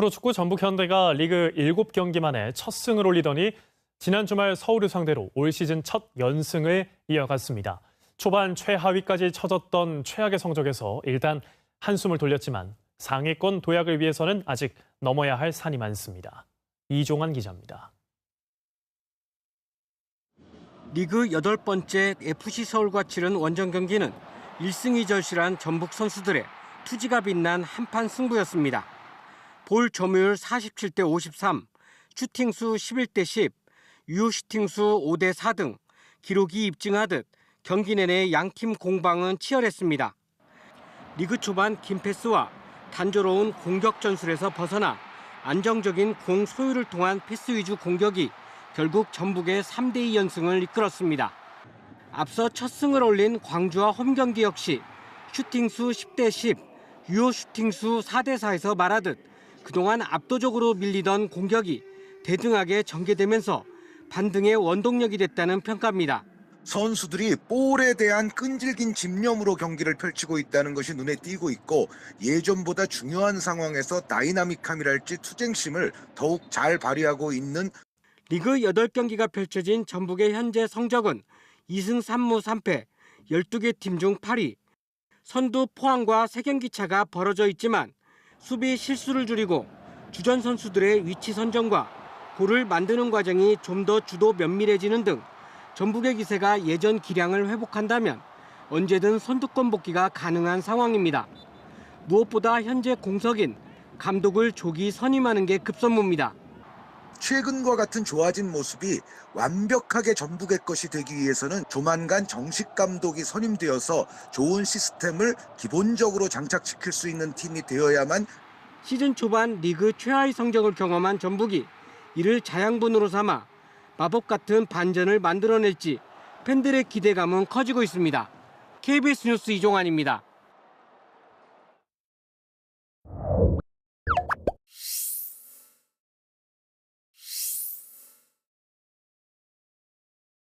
프로축구 전북 현대가 리그 7경기 만에 첫 승을 올리더니 지난 주말 서울을 상대로 올 시즌 첫 연승을 이어갔습니다. 초반 최하위까지 쳐졌던 최악의 성적에서 일단 한숨을 돌렸지만 상위권 도약을 위해서는 아직 넘어야 할 산이 많습니다. 이종환 기자입니다. 리그 여덟 번째 FC 서울과 치른 원정 경기는 1승 2절실한 전북 선수들의 투지가 빛난 한판 승부였습니다. 볼 점유율 47대 53, 슈팅수 11대 10, 유효 슈팅수 5대 4 등 기록이 입증하듯 경기 내내 양팀 공방은 치열했습니다. 리그 초반 긴 패스와 단조로운 공격 전술에서 벗어나 안정적인 공 소유를 통한 패스 위주 공격이 결국 전북의 3대2 연승을 이끌었습니다. 앞서 첫 승을 올린 광주와 홈 경기 역시 슈팅수 10대 10, 유효 슈팅수 4대 4에서 말하듯 그동안 압도적으로 밀리던 공격이 대등하게 전개되면서 반등의 원동력이 됐다는 평가입니다. 선수들이 볼에 대한 끈질긴 집념으로 경기를 펼치고 있다는 것이 눈에 띄고 있고 예전보다 중요한 상황에서 다이나믹함이랄지 투쟁심을 더욱 잘 발휘하고 있는 리그 8경기가 펼쳐진 전북의 현재 성적은 2승 3무 3패, 12개 팀 중 8위. 선두 포항과 3경기 차가 벌어져 있지만 수비 실수를 줄이고 주전 선수들의 위치 선정과 골을 만드는 과정이 좀 더 주도 면밀해지는 등 전북의 기세가 예전 기량을 회복한다면 언제든 선두권 복귀가 가능한 상황입니다. 무엇보다 현재 공석인 감독을 조기 선임하는 게 급선무입니다. 최근과 같은 좋아진 모습이 완벽하게 전북의 것이 되기 위해서는 조만간 정식 감독이 선임되어서 좋은 시스템을 기본적으로 장착시킬 수 있는 팀이 되어야만 시즌 초반 리그 최하위 성적을 경험한 전북이 이를 자양분으로 삼아 마법 같은 반전을 만들어낼지 팬들의 기대감은 커지고 있습니다. KBS 뉴스 이종환입니다.